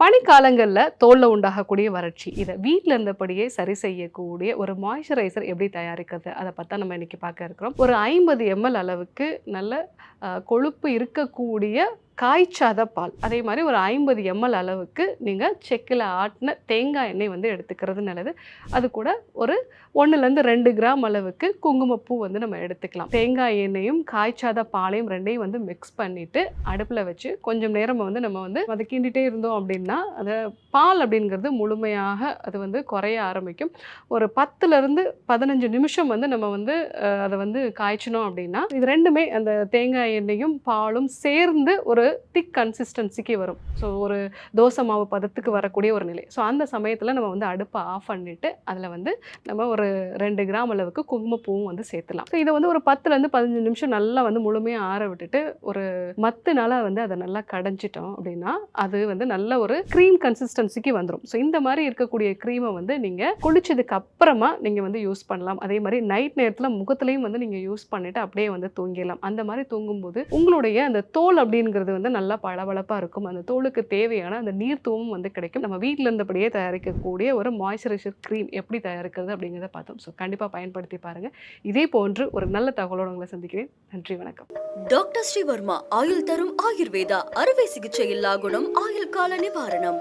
பனிக்காலங்களில் தோலில் உண்டாகக்கூடிய வறட்சி. இதை வீட்டில் இருந்தபடியே சரி செய்யக்கூடிய ஒரு மாய்ஸ்சரைசர் எப்படி தயாரிக்கிறது? அதை பற்றி நம்ம இன்றைக்கி பார்க்க இருக்கிறோம். ஒரு ஐம்பது எம்எல் அளவுக்கு நல்ல கொழுப்பு இருக்கக்கூடிய காய்ச்சாத பால். அதே மாதிரி ஒரு ஐம்பது எம்எல் அளவுக்கு நீங்கள் செக்கில் ஆட்டின தேங்காய் எண்ணெய் வந்து எடுத்துக்கிறது நல்லது. அது கூட ஒரு ஒன்றுலேருந்து ரெண்டு கிராம் அளவுக்கு குங்குமப்பூ வந்து நம்ம எடுத்துக்கலாம். தேங்காய் எண்ணெயும் காய்ச்சாத பாலையும் ரெண்டையும் வந்து மிக்ஸ் பண்ணிவிட்டு அடுப்பில் வச்சு கொஞ்சம் நேரம் வந்து நம்ம வந்து அதை கிண்டிகிட்டே இருந்தோம் அப்படின்னா அதை பால் அப்படிங்கிறது முழுமையாக அது வந்து குறைய ஆரம்பிக்கும். ஒரு பத்துலேருந்து பதினஞ்சு நிமிஷம் வந்து நம்ம வந்து அதை வந்து காய்ச்சினோம் அப்படின்னா இது ரெண்டுமே அந்த தேங்காய் எண்ணெயும் பாலும் சேர்ந்து ஒரு திக் கன்சிஸ்டன்சிக்கு வரும். ஸோ ஒரு தோசை மாவு பதத்துக்கு வரக்கூடிய ஒரு நிலை. ஸோ அந்த சமயத்தில் நம்ம வந்து அடுப்பை ஆஃப் பண்ணிவிட்டு அதில் வந்து நம்ம ஒரு ரெண்டு கிராம் அளவுக்கு குங்குமப்பூவும் வந்து சேர்த்துலாம். ஸோ இதை வந்து ஒரு பத்துலேருந்து பதினஞ்சு நிமிஷம் நல்லா வந்து முழுமையாக ஆற விட்டுட்டு ஒரு மத்துனால வந்து அதை நல்லா கடைஞ்சிட்டோம் அப்படின்னா அது வந்து நல்ல ஒரு க்ரீம் கன்சிஸ்டன்சிக்கு வந்துடும் ஸோ இந்த மாதிரி இருக்கக்கூடிய க்ரீமை வந்து நீங்கள் குளிச்சதுக்கு அப்புறமா நீங்கள் வந்து யூஸ் பண்ணலாம். அதே மாதிரி நைட் நேரத்தில் முகத்துலையும் வந்து நீங்கள் யூஸ் பண்ணிட்டு அப்படியே வந்து தூங்கிடலாம். அந்த மாதிரி தூங்கும்போது உங்களுடைய அந்த தோல் அப்படிங்கிறது வந்து நல்லா பளபளப்பாக இருக்கும். அந்த தோலுக்கு தேவையான அந்த நீர்த்துவமும் வந்து கிடைக்கும். நம்ம வீட்டில் இருந்தபடியே தயாரிக்கக்கூடிய ஒரு மாய்ஸ்சரைசர் க்ரீம் எப்படி தயாரிக்கிறது அப்படிங்கிறத பார்த்தோம். ஸோ கண்டிப்பாக பயன்படுத்தி பாருங்கள் இதே போன்று ஒரு நல்ல தகவலோடு உங்களை சந்திக்கிறேன். நன்றி வணக்கம். டாக்டர் ஸ்ரீவர்மா ஆயுள் தரும் ஆயுர்வேதா அறுவை சிகிச்சை இல்லா குணம் ஆயுள் கால நிவாரணம்.